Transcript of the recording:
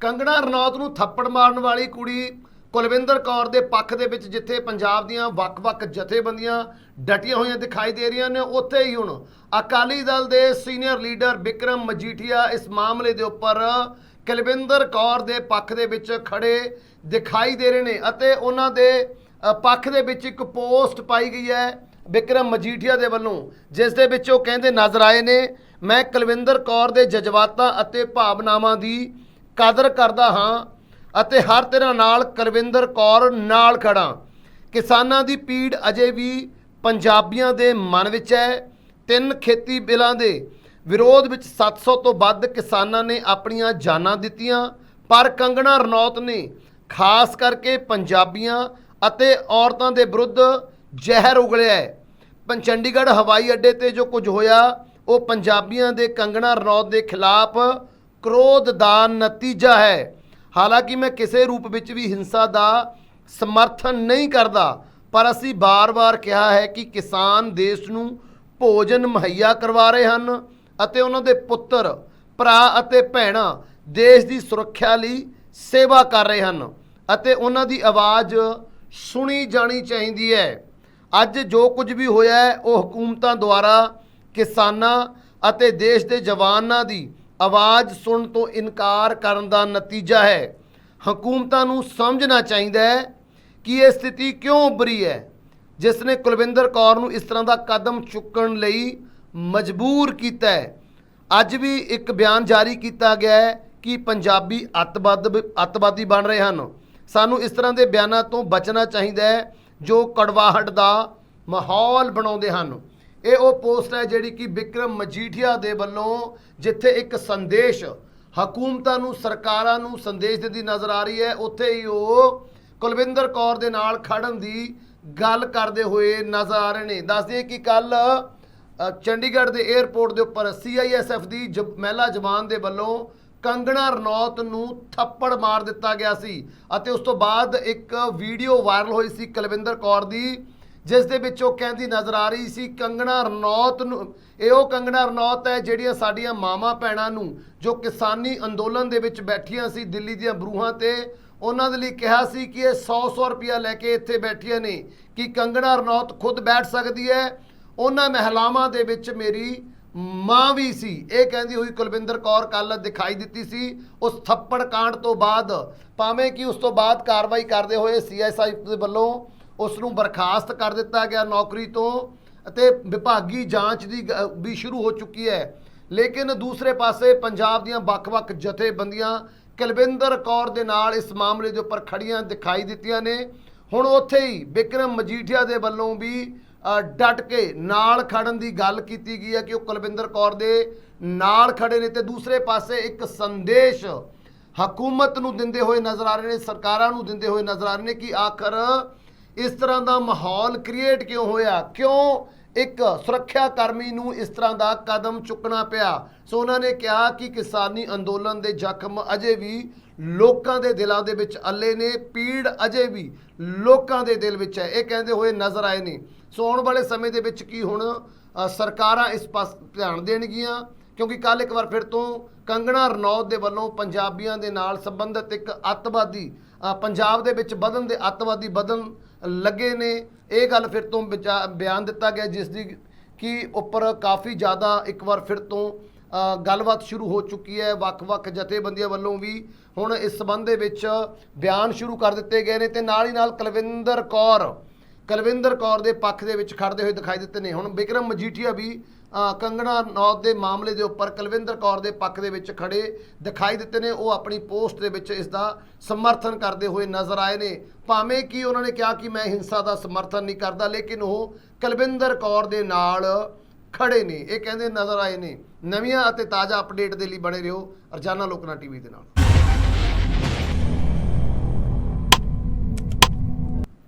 ਕੰਗਣਾ ਰਣੌਤ ਨੂੰ ਥੱਪੜ ਮਾਰਨ ਵਾਲੀ ਕੁੜੀ ਕੁਲਵਿੰਦਰ ਕੌਰ ਦੇ ਪੱਖ ਦੇ ਵਿੱਚ ਜਿੱਥੇ ਪੰਜਾਬ ਦੀਆਂ ਵੱਖ-ਵੱਖ ਜਥੇਬੰਦੀਆਂ ਡਟੀਆਂ ਹੋਈਆਂ ਦਿਖਾਈ ਦੇ ਰਹੀਆਂ ਨੇ, ਉੱਥੇ ਹੀ ਹੁਣ ਅਕਾਲੀ ਦਲ ਦੇ ਸੀਨੀਅਰ ਲੀਡਰ ਵਿਕਰਮ ਮਜੀਠੀਆ ਇਸ ਮਾਮਲੇ ਦੇ ਉੱਪਰ ਕੁਲਵਿੰਦਰ ਕੌਰ ਦੇ ਪੱਖ ਦੇ ਵਿੱਚ ਖੜੇ ਦਿਖਾਈ ਦੇ ਰਹੇ ਨੇ ਅਤੇ ਉਹਨਾਂ ਦੇ ਪੱਖ ਦੇ ਵਿੱਚ ਇੱਕ ਪੋਸਟ ਪਾਈ ਗਈ ਹੈ ਵਿਕਰਮ ਮਜੀਠੀਆ ਦੇ ਵੱਲੋਂ, ਜਿਸ ਦੇ ਵਿੱਚ ਉਹ ਕਹਿੰਦੇ ਨਜ਼ਰ ਆਏ ਨੇ, ਮੈਂ ਕੁਲਵਿੰਦਰ ਕੌਰ ਦੇ ਜਜ਼ਬਾਤਾਂ ਅਤੇ ਭਾਵਨਾਵਾਂ ਦੀ ਕਦਰ ਕਰਦਾ ਹਾਂ ਅਤੇ ਹਰ ਤਰ੍ਹਾਂ ਨਾਲ ਕਰਵਿੰਦਰ ਕੌਰ ਨਾਲ ਖੜਾ ਕਿਸਾਨਾਂ ਦੀ ਪੀੜ ਅਜੇ ਵੀ ਪੰਜਾਬੀਆਂ ਦੇ ਮਨ ਵਿੱਚ ਹੈ। ਤਿੰਨ ਖੇਤੀ ਬਿੱਲਾਂ ਦੇ ਵਿਰੋਧ ਵਿੱਚ 700 ਤੋਂ ਵੱਧ ਕਿਸਾਨਾਂ ਨੇ ਆਪਣੀਆਂ ਜਾਨਾਂ ਦਿੱਤੀਆਂ। ਪਰ ਕੰਗਣਾ ਰਣੌਤ ਨੇ ਖਾਸ ਕਰਕੇ ਪੰਜਾਬੀਆਂ ਅਤੇ ਔਰਤਾਂ ਦੇ ਵਿਰੁੱਧ ਜ਼ਹਿਰ ਉਗਲਿਆ ਹੈ। ਚੰਡੀਗੜ੍ਹ ਹਵਾਈ ਅੱਡੇ ਤੇ ਜੋ ਕੁਝ ਹੋਇਆ, ਉਹ ਪੰਜਾਬੀਆਂ ਦੇ ਕੰਗਣਾ ਰਣੌਤ ਦੇ ਖਿਲਾਫ ਕ੍ਰੋਧ ਦਾ ਨਤੀਜਾ ਹੈ। ਹਾਲਾਂਕਿ ਮੈਂ ਕਿਸੇ ਰੂਪ ਵਿੱਚ ਵੀ ਹਿੰਸਾ ਦਾ ਸਮਰਥਨ ਨਹੀਂ ਕਰਦਾ, ਪਰ ਅਸੀਂ ਬਾਰ-ਬਾਰ ਕਿਹਾ ਹੈ ਕਿ ਕਿਸਾਨ ਦੇਸ਼ ਨੂੰ ਭੋਜਨ ਮੁਹੱਈਆ ਕਰਵਾ ਰਹੇ ਹਨ ਅਤੇ ਉਹਨਾਂ ਦੇ ਪੁੱਤਰ, ਭਰਾ ਅਤੇ ਭੈਣਾਂ ਦੇਸ਼ ਦੀ ਸੁਰੱਖਿਆ ਲਈ ਸੇਵਾ ਕਰ ਰਹੇ ਹਨ ਅਤੇ ਉਹਨਾਂ ਦੀ ਆਵਾਜ਼ ਸੁਣੀ ਜਾਣੀ ਚਾਹੀਦੀ ਹੈ। ਅੱਜ ਜੋ ਕੁਝ ਵੀ ਹੋਇਆ ਹੈ, ਉਹ ਹਕੂਮਤਾਂ ਦੁਆਰਾ ਕਿਸਾਨਾਂ ਅਤੇ ਦੇਸ਼ ਦੇ ਜਵਾਨਾਂ ਦੀ ਆਵਾਜ਼ ਸੁਣਨ ਤੋਂ ਇਨਕਾਰ ਕਰਨ ਦਾ ਨਤੀਜਾ ਹੈ। ਹਕੂਮਤਾਂ ਨੂੰ ਸਮਝਣਾ ਚਾਹੀਦਾ ਹੈ ਕਿ ਇਹ ਸਥਿਤੀ ਕਿਉਂ ਉਭਰੀ ਹੈ, ਜਿਸ ਨੇ ਕੁਲਵਿੰਦਰ ਕੌਰ ਨੂੰ ਇਸ ਤਰ੍ਹਾਂ ਦਾ ਕਦਮ ਚੁੱਕਣ ਲਈ ਮਜਬੂਰ ਕੀਤਾ ਹੈ। ਅੱਜ ਵੀ ਇੱਕ ਬਿਆਨ ਜਾਰੀ ਕੀਤਾ ਗਿਆ ਹੈ ਕਿ ਪੰਜਾਬੀ ਅੱਤਵਾਦ ਅੱਤਵਾਦੀ ਬਣ ਰਹੇ ਹਨ। ਸਾਨੂੰ ਇਸ ਤਰ੍ਹਾਂ ਦੇ ਬਿਆਨਾਂ ਤੋਂ ਬਚਣਾ ਚਾਹੀਦਾ ਹੈ ਜੋ ਕੜਵਾਹਟ ਦਾ ਮਾਹੌਲ ਬਣਾਉਂਦੇ ਹਨ। ਇਹ ਉਹ ਪੋਸਟ ਹੈ ਜਿਹੜੀ ਕਿ ਵਿਕਰਮ ਮਜੀਠੀਆ ਦੇ ਵੱਲੋਂ ਜਿੱਥੇ ਇੱਕ ਸੰਦੇਸ਼ ਹਕੂਮਤਾਂ ਨੂੰ, ਸਰਕਾਰਾਂ ਨੂੰ ਸੰਦੇਸ਼ ਦਿੰਦੀ ਨਜ਼ਰ ਆ ਰਹੀ ਹੈ, ਉੱਥੇ ਹੀ ਉਹ ਕੁਲਵਿੰਦਰ ਕੌਰ ਦੇ ਨਾਲ ਖੜਨ ਦੀ ਗੱਲ ਕਰਦੇ ਹੋਏ ਨਜ਼ਰ ਆ ਰਹੇ ਨੇ। ਦੱਸਦੇ ਕਿ ਕੱਲ ਚੰਡੀਗੜ੍ਹ ਦੇ 에ਅਰਪੋਰਟ ਦੇ ਉੱਪਰ ਸੀਆਈਐਸਐਫ ਦੀ ਜ- ਮਹਿਲਾ ਜਵਾਨ ਦੇ ਵੱਲੋਂ ਕੰਗਣਾ ਰਣੌਤ ਨੂੰ ਥੱਪੜ ਮਾਰ ਦਿੱਤਾ ਗਿਆ ਸੀ ਅਤੇ ਉਸ ਤੋਂ ਬਾਅਦ ਇੱਕ ਵੀਡੀਓ ਵਾਇਰਲ ਹੋਈ ਸੀ ਕੁਲਵਿੰਦਰ ਕੌਰ ਦੀ। ਜਿਸ ਦੇ ਵਿੱਚ ਉਹ ਕਹਿੰਦੀ ਨਜ਼ਰ ਆ ਰਹੀ ਸੀ, ਕੰਗਣਾ ਰਣੌਤ ਨੂੰ, ਇਹ ਉਹ ਕੰਗਣਾ ਰਣੌਤ ਹੈ ਜਿਹੜੀਆਂ ਸਾਡੀਆਂ ਮਾਵਾਂ ਭੈਣਾਂ ਨੂੰ, ਜੋ ਕਿਸਾਨੀ ਅੰਦੋਲਨ ਦੇ ਵਿੱਚ ਬੈਠੀਆਂ ਸੀ ਦਿੱਲੀ ਦੀਆਂ ਬਰੂਹਾਂ ਤੇ, ਉਹਨਾਂ ਦੇ ਲਈ ਕਿਹਾ ਸੀ ਕਿ ਇਹ 100-100 ਰੁਪਇਆ ਲੈ ਕੇ ਇੱਥੇ ਬੈਠੀਆਂ ਨੇ, ਕਿ ਕੰਗਣਾ ਰਣੌਤ ਖੁਦ ਬੈਠ ਸਕਦੀ ਹੈ। ਉਹਨਾਂ ਮਹਿਲਾਵਾਂ ਦੇ ਵਿੱਚ ਮੇਰੀ ਮਾਂ ਵੀ ਸੀ। ਇਹ ਕਹਿੰਦੀ ਹੋਈ ਕੁਲਵਿੰਦਰ ਕੌਰ ਕੱਲ ਦਿਖਾਈ ਦਿੱਤੀ ਸੀ, ਉਸ ਥੱਪੜ ਕਾਂਡ ਤੋਂ ਬਾਅਦ, ਭਾਵੇਂ ਕਿ ਉਸ ਤੋਂ ਬਾਅਦ ਕਾਰਵਾਈ ਕਰਦੇ ਹੋਏ ਸੀਐਸਆਈ ਦੇ ਵੱਲੋਂ ਉਸ ਨੂੰ ਬਰਖਾਸਤ ਕਰ ਦਿੱਤਾ ਗਿਆ ਨੌਕਰੀ ਤੋਂ ਅਤੇ ਵਿਭਾਗੀ ਜਾਂਚ ਦੀ ਗ- ਵੀ ਸ਼ੁਰੂ ਹੋ ਚੁੱਕੀ ਹੈ। ਲੇਕਿਨ ਦੂਸਰੇ ਪਾਸੇ ਪੰਜਾਬ ਦੀਆਂ ਵੱਖ-ਵੱਖ ਜਥੇਬੰਦੀਆਂ ਕੁਲਵਿੰਦਰ ਕੌਰ ਦੇ ਨਾਲ ਇਸ ਮਾਮਲੇ ਦੇ ਉੱਪਰ ਖੜੀਆਂ ਦਿਖਾਈ ਦਿੱਤੀਆਂ ਨੇ। ਹੁਣ ਉੱਥੇ ਹੀ ਵਿਕਰਮ ਮਜੀਠੀਆ ਦੇ ਵੱਲੋਂ ਵੀ ਅ, ਡਟ ਕੇ ਨਾਲ ਖੜਨ ਦੀ ਗੱਲ ਕੀਤੀ ਗਈ ਹੈ ਕਿ ਉਹ ਕੁਲਵਿੰਦਰ ਕੌਰ ਦੇ ਨਾਲ ਖੜੇ ਨੇ ਤੇ ਦੂਸਰੇ ਪਾਸੇ ਇੱਕ ਸੰਦੇਸ਼ ਹਕੂਮਤ ਨੂੰ ਦਿੰਦੇ ਹੋਏ ਨਜ਼ਰ ਆ ਰਹੇ ਨੇ ਸਰਕਾਰਾਂ ਨੂੰ ਦਿੰਦੇ ਹੋਏ ਨਜ਼ਰ ਆ ਰਹੇ ਨੇ ਕਿ ਆਖਰ ਇਸ ਤਰ੍ਹਾਂ ਦਾ ਮਾਹੌਲ ਕ੍ਰੀਏਟ ਕਿਉਂ ਹੋਇਆ? ਕਿਉਂ ਇੱਕ ਸੁਰੱਖਿਆ ਕਰਮੀ ਨੂੰ ਇਸ ਤਰ੍ਹਾਂ ਦਾ ਕਦਮ ਚੁੱਕਣਾ ਪਿਆ? ਸੋ ਉਹਨਾਂ ਨੇ ਕਿਹਾ ਕਿ ਕਿਸਾਨੀ ਅੰਦੋਲਨ ਦੇ ਜ਼ਖਮ ਅਜੇ ਵੀ ਲੋਕਾਂ ਦੇ ਦਿਲਾਂ ਦੇ ਵਿੱਚ ਅੱਲੇ ਨੇ, ਪੀੜ ਅਜੇ ਵੀ ਲੋਕਾਂ ਦੇ ਦਿਲ ਵਿੱਚ ਹੈ। ਇਹ ਕਹਿੰਦੇ ਹੋਏ ਨਜ਼ਰ ਆਏ ਨੇ। ਸੋ ਆਉਣ ਵਾਲੇ ਸਮੇਂ ਦੇ ਵਿੱਚ ਕੀ ਹੁਣ ਸਰਕਾਰਾਂ ਇਸ ਪਾਸ ਧਿਆਨ ਦੇਣਗੀਆਂ? ਕਿਉਂਕਿ ਕੱਲ ਇੱਕ ਵਾਰ ਫਿਰ ਤੋਂ ਕੰਗਣਾ ਰਣੌਤ ਦੇ ਵੱਲੋਂ ਪੰਜਾਬੀਆਂ ਦੇ ਨਾਲ ਸੰਬੰਧਿਤ ਇੱਕ ਅੱਤਵਾਦੀ ਪੰਜਾਬ ਦੇ ਵਿੱਚ ਵਧਣ ਦੇ ਅੱਤਵਾਦੀ ਵਧਣ ਲੱਗੇ ਨੇ। ਇਹ ਗੱਲ ਫਿਰ ਤੋਂ ਵਿਚਾ- ਬਿਆਨ ਦਿੱਤਾ ਗਿਆ, ਜਿਸ ਦੀ ਕਿ ਉੱਪਰ ਕਾਫੀ ਜ਼ਿਆਦਾ ਇੱਕ ਵਾਰ ਫਿਰ ਤੋਂ ਗੱਲਬਾਤ ਸ਼ੁਰੂ ਹੋ ਚੁੱਕੀ ਹੈ। ਵੱਖ-ਵੱਖ ਜਥੇਬੰਦੀਆਂ ਵੱਲੋਂ ਵੀ ਹੁਣ ਇਸ ਸਬੰਧ ਦੇ ਵਿੱਚ ਬਿਆਨ ਸ਼ੁਰੂ ਕਰ ਦਿੱਤੇ ਗਏ ਨੇ ਤੇ ਨਾਲ ਹੀ ਨਾਲ ਕੁਲਵਿੰਦਰ ਕੌਰ ਕੁਲਵਿੰਦਰ ਕੌਰ ਦੇ ਪੱਖ ਦੇ ਵਿੱਚ ਖੜਦੇ ਹੋਏ ਦਿਖਾਈ ਦਿੱਤੇ ਨੇ। ਹੁਣ ਵਿਕਰਮ ਮਜੀਠੀਆ ਵੀ ਕੰਗਣਾ ਨੌਤ ਦੇ ਮਾਮਲੇ ਦੇ ਉੱਪਰ ਕੁਲਵਿੰਦਰ ਕੌਰ ਦੇ ਪੱਖ ਦੇ ਵਿੱਚ ਖੜੇ ਦਿਖਾਈ ਦਿੱਤੇ ਨੇ। ਉਹ ਆਪਣੀ ਪੋਸਟ ਦੇ ਵਿੱਚ ਇਸ ਦਾ ਸਮਰਥਨ ਕਰਦੇ ਹੋਏ ਨਜ਼ਰ ਆਏ ਨੇ। ਭਾਵੇਂ ਕਿ ਉਹਨਾਂ ਨੇ ਕਿਹਾ ਕਿ ਮੈਂ ਹਿੰਸਾ ਦਾ ਸਮਰਥਨ ਨਹੀਂ ਕਰਦਾ, ਲੇਕਿਨ ਉਹ ਕੁਲਵਿੰਦਰ ਕੌਰ ਦੇ ਨਾਲ ਖੜੇ ਨੇ। ਇਹ ਕਹਿੰਦੇ ਨਜ਼ਰ ਆਏ ਨੇ। ਨਵੀਆਂ ਅਤੇ ਤਾਜ਼ਾ ਅਪਡੇਟ ਦੇ ਲਈ ਬਣੇ ਰਹੋ ਰਜਾਨਾ ਲੋਕਨਾ ਟੀਵੀ ਦੇ ਨਾਲ।